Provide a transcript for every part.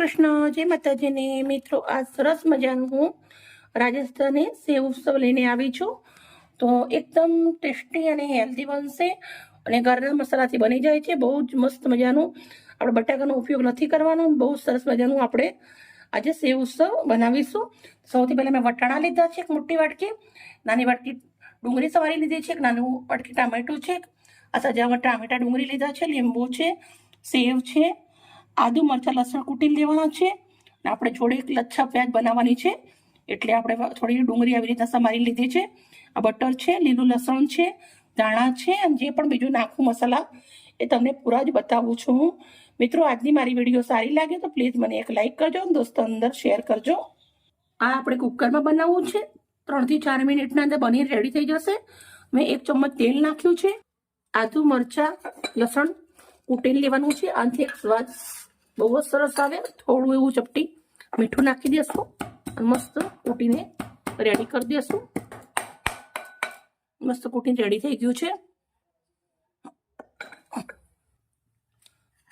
કૃષ્ણ, જય માતાજીને. મિત્રો, આ સરસ મજાનું હું રાજસ્થાને સેવ ઉત્સવ લઈને આવી છું. તો એકદમ ટેસ્ટી અને હેલ્ધી બનશે અને ઘરના મસાલાથી બની જાય છે. બહુ જ મસ્ત મજાનું. આપણે બટાકાનો ઉપયોગ નથી કરવાનો. બહુ સરસ મજાનું આપણે આજે સેવ ઉત્સવ બનાવીશું. સૌથી પહેલાં મેં વટાણા લીધા છે, એક મોટી વાટકી. નાની વાટકી ડુંગળી સવારી લીધી છે, એક નાનું વાટકી ટામેટું છે આ સજાવટ ટામેટા ડુંગળી લીધા છે, લીંબુ છે, સેવ છે આદુ, મરચાં, લસણ કૂટીને લેવાના છે અને આપણે એક લચ્છા પ્યાજ બનાવવાની છે. એટલે આપણે થોડી ડુંગળી આવી રીતના સમારી લીધી છે. આ બટર છે, લીલું લસણ છે, ધાણા છે અને જે પણ બીજું નાખું મસાલા એ તમને પૂરા જ બતાવું છું હું. મિત્રો, આજની મારી વીડિયો સારી લાગે તો પ્લીઝ મને એક લાઇક કરજો અને દોસ્તો અંદર શેર કરજો. આ આપણે કુકરમાં બનાવવું છે. ત્રણથી ચાર મિનિટના અંદર બની રેડી થઈ જશે. મેં એક ચમચ તેલ નાખ્યું છે. આદુ, મરચાં, લસણ કૂટીને લેવાનું છે. આનાથી સ્વાદ બહુ જ સરસ આવે. થોડું એવું ચપટી મીઠું નાખી દેશું અને મસ્ત કૂટીને રેડી કરી દેશું. મસ્ત કૂટીને રેડી થઈ ગયું છે.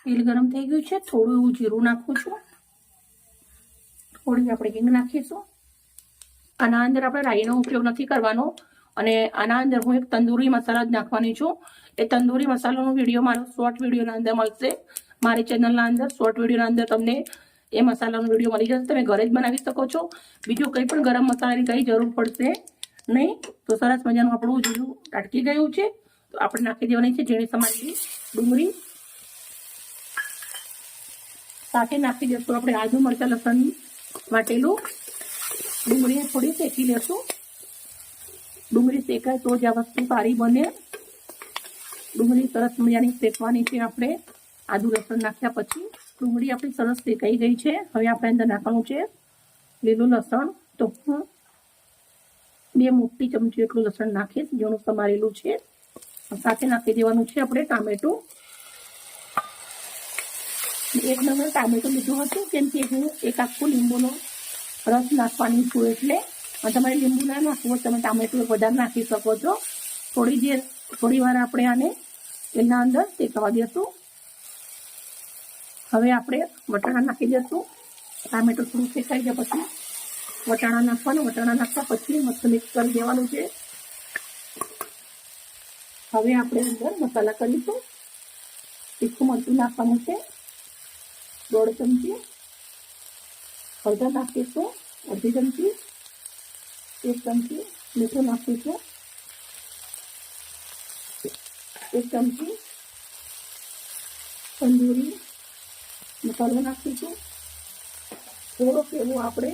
તેલ ગરમ થઈ ગયું છે. થોડું એવું જીરું નાખું છું. થોડી આપણે હિંગ નાખીશું. આના અંદર આપણે રાઈનો ઉપયોગ નથી કરવાનો. અને આના અંદર હું એક તંદૂરી મસાલા જ નાખવાની છું. એ તંદૂરી મસાલાનો વીડિયો મારો શોર્ટ વિડીયોના અંદર મળશે. મારી ચેનલના અંદર શોર્ટ વિડીયોના અંદર તમને એ મસાલાનો વીડિયો મળી જશે. તમે ઘરે જ બનાવી શકો છો. બીજું કંઈ પણ ગરમ મસાલાની કંઈ જરૂર પડશે નહીં. તો સરસ મજાનું આપણું જીરું અટકી ગયું છે. તો આપણે નાખી દેવાની છે ઝીણી સમારેલી ડુંગળી. સાથે નાખી દઈશું આપણે આદુ મરચાં લસણ વાટેલું. ડુંગળીને થોડી શેકી લેશું. ડુંગળી શેકાય તો જ આ વસ્તુ સારી બને. ડુંગળી સરસ મજાની શેકવાની છે આપણે. આદુ લસણ નાખ્યા પછી ડુંગળી આપણી સરસ શેકાઈ ગઈ છે. હવે આપણે અંદર નાખવાનું છે લીલું લસણ. તો હું બે મોટી ચમચી એટલું લસણ નાખીશ, જેનું સમારેલું છે. સાથે નાખી દેવાનું છે આપણે ટામેટું. એક નંબર ટામેટું લીધું હતું, કેમ કે હું એક આખું લીંબુનો રસ નાખવાની છું એટલે તમારે લીંબુ ના નાખવું તમે ટામેટું વધારે નાખી શકો છો. થોડી જે થોડી વાર આપણે આને એના અંદર શેકવા દેશું. હવે આપણે વટાણા નાખી દઈશું ટામેટું થોડું શેકાઈ જાય પછી વટાણા નાખવાનું. વટાણા નાખ્યા પછી મસ્ત મિક્સ કરી દેવાનું છે. હવે આપણે અંદર મસાલા કરીશું તીખું મરચું નાખવાનું છે. દોઢ ચમચી હળદર નાખીશું. અડધી ચમચી એક ચમચી મીઠું નાખીશું એક ચમચી તંદૂરી મસાલો નાખીશું થોડોક એવું આપણે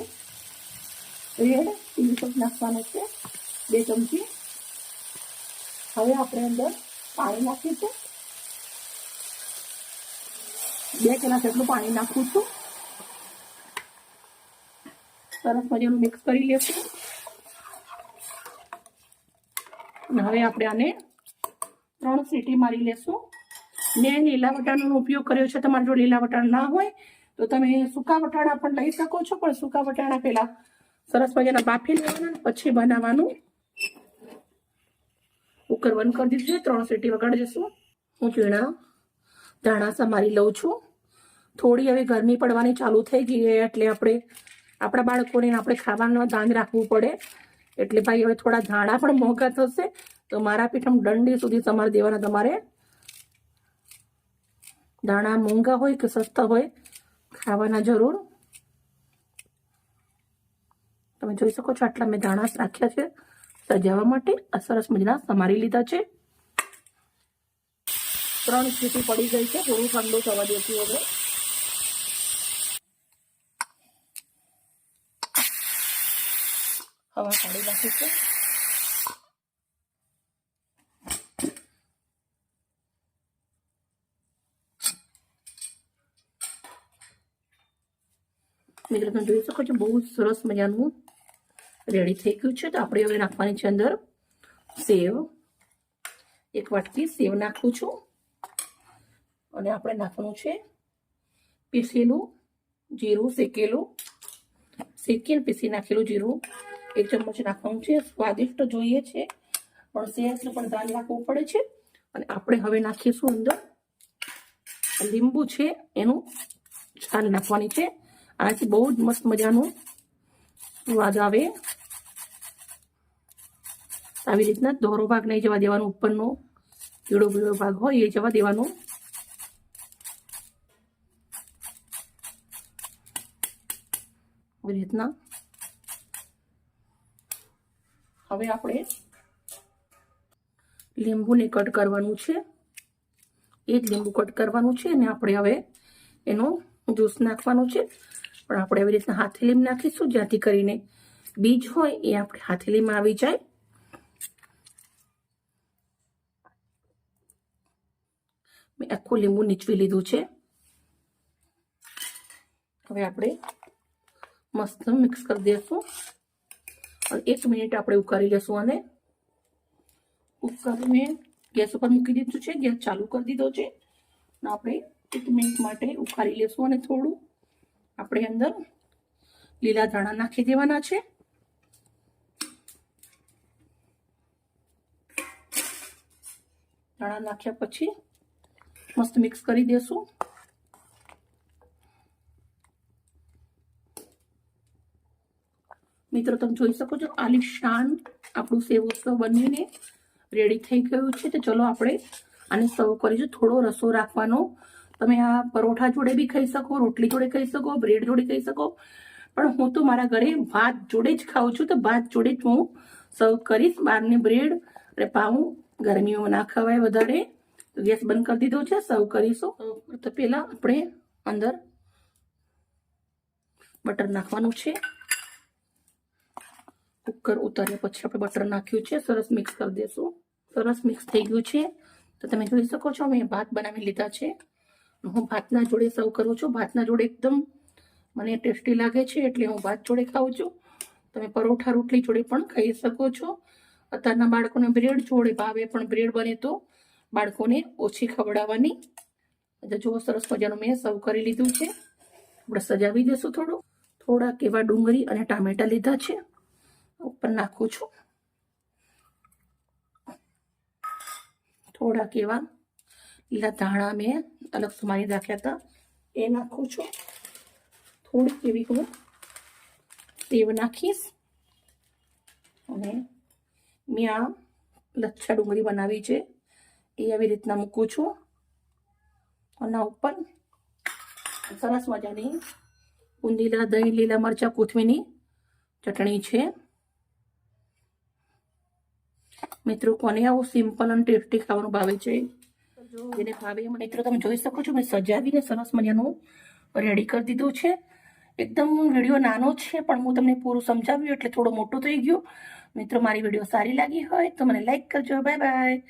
રેડ ચીલી સોસ નાખવાનો છે બે ચમચી હવે આપણે અંદર પાણી નાખીશું બે ગ્લાસ એટલું પાણી નાખું છું સરસ મજાનું મિક્સ કરી લેશું હવે આપણે આને ત્રણ સીટી મારી લેશું. મેં લીલા વટાણાનો ઉપયોગ કર્યો છે. તમારે જો લીલા વટાણા ના હોય તો તમે સૂકા વટાણા પણ લઈ શકો છો, પણ સૂકા વટાણા પહેલાં સરસ મજાના બાફી લેવાના પછી બનાવવાનું કુકર બંધ કરી દીધું છે. ત્રણ સીટી વગાડી દઈશું હું ઝીણા ધાણા સમારી લઉં છું. થોડી હવે ગરમી પડવાની ચાલુ થઈ ગઈ એટલે આપણે આપણા બાળકોને આપણે ખાવાનું ધ્યાન રાખવું પડે. એટલે ભાઈ, હવે થોડા ધાણા પણ મોંઘા થશે. તો મારા પીઠમ દંડી સુધી તમારે દેવાના તમારે. ધાણા મોંઘા હોય કે સસ્તા હોય, ખાવાના જરૂર. તમે જોઈ શકો છો, આટલા મેં ધાણા રાખ્યા છે સજાવવા માટે. આ સરસ મજાના સમારી લીધા છે. ત્રણ સીટી પડી ગઈ છે, થોડું ઠંડુ થવા દેતું હવે હવા કાઢી નાખીશું. મિત્રો, તમે જોઈ શકો છો, બહુ સરસ મજાનું રેડી થઈ ગયું છે. તો આપણે હવે નાખવાની છે અંદર સેવ. એક વાટકી સેવ નાખું છું. અને આપણે નાખવાનું છે પીસેલું જીરું શેકેલું. શેકીને પીસી નાખેલું જીરું. એક ચમચ નાખવાનું છે. સ્વાદિષ્ટ જોઈએ છે. પણ સેહતનું પણ ધ્યાન રાખવું પડે છે. અને આપણે હવે નાખીશું અંદર લીંબુ છે. એનું છાલ નાખવાની છે. આનાથી બહુ જ મસ્ત મજાનું સ્વાદ આવે. આવી રીતના દોરો ભાગ નહીં જવા દેવાનો. ઉપરનો પીળો પીળો ભાગ હોય એ જવા દેવાનો. આવી રીતના હવે આપણે લીંબુને કટ કરવાનું છે. એ જ લીંબુ કટ કરવાનું છે અને આપણે હવે એનો જ્યુસ નાખવાનો છે. પણ આપણે આવી રીતના હાથેલીમ નાખીશું, જ્યાંથી કરીને બીજ હોય એ આપણે હાથેલીમાં આવી જાય. મેં આખું લીંબુ નીચવી લીધું છે. હવે આપણે મસ્ત મિક્સ કરી દઈશું એક મિનિટ આપણે ઉકાળી લેશું અને ઉકાળીને ગેસ ઉપર મૂકી દીધું છે. ગેસ ચાલુ કરી દીધો છે. અને આપણે એક મિનિટ માટે ઉકાળી લેશું અને થોડું. આપણે અંદર લીલા ધાણા નાખી દેવાના છે. ધાણા નાખ્યા પછી મસ્ત મિક્સ કરી દેશું. મિત્રો તમે જોઈ શકો છો. આલિશાન આપણું સેવ ઉત્સવ બનીને રેડી થઈ ગયું છે. તો ચલો આપણે આને સર્વ કરીશું. થોડો રસો રાખવાનો. તમે આ પરોઠા જોડે બી ખાઈ શકો, રોટલી જોડે ખાઈ શકો બ્રેડ જોડે ખાઈ શકો. પણ હું તો મારા ઘરે ભાત જોડે જ ખાઉં છું. તો ભાત જોડે જ હું સર્વ કરીશ. બહારની બ્રેડ અને પાઉં ગરમીમાં ના ખવાય વધારે. ગેસ બંધ કરી દીધો છે. સર્વ કરીશું. તો પહેલાં આપણે અંદર બટર નાખવાનું છે. કુકર ઉતાર્યા પછી આપણે બટર નાખ્યું છે. સરસ મિક્સ કરી દેશું. સરસ મિક્સ થઈ ગયું છે. તો તમે જોઈ શકો છો મેં ભાત બનાવી લીધા છે. હું ભાતના જોડે સર્વ કરું છું. ભાતના જોડે એકદમ મને ટેસ્ટી લાગે છે, એટલે હું ભાત જોડે ખાઉં છું. તમે પરોઠા રોટલી જોડે પણ ખાઈ શકો છો. અત્યારના બાળકોને બ્રેડ જોડે ભાવે, પણ બ્રેડ બને તો બાળકોને ઓછી ખવડાવવાની એટલે જો સરસ મજાનું મેં સર્વ કરી લીધું છે. આપણે સજાવી દઈશું થોડું. થોડાક એવા ડુંગળી અને ટામેટા લીધા છે. ઉપર નાખું છું થોડાક એવા લીલા ધાણા મેં અલગ સુમારી રાખ્યા હતા એ નાખું છું થોડીક એવી હું સેવ નાખીશ અને મેં આ લચ્છા ડુંગળી બનાવી છે એ આવી રીતના મૂકું છું આના ઉપર સરસ મજાની ઊંધીલા દહીં લીલા મરચાં કોથમીની ચટણી છે મિત્રો, કોને આવું સિમ્પલ અને ટેસ્ટી ખાવાનું ભાવે છે? જેને ભાવે મિત્રો, તમે જોઈ શકો છો, મેં સજાવીને સરસ મજાનું રેડી કરી દીધું છે. એકદમ વીડિયો નાનો છે, પણ હું તમને પૂરું સમજાવ્યું, એટલે થોડો મોટો થઈ ગયો. મિત્રો, મારી વીડિયો સારી લાગી હોય તો મને લાઈક કરજો. Bye bye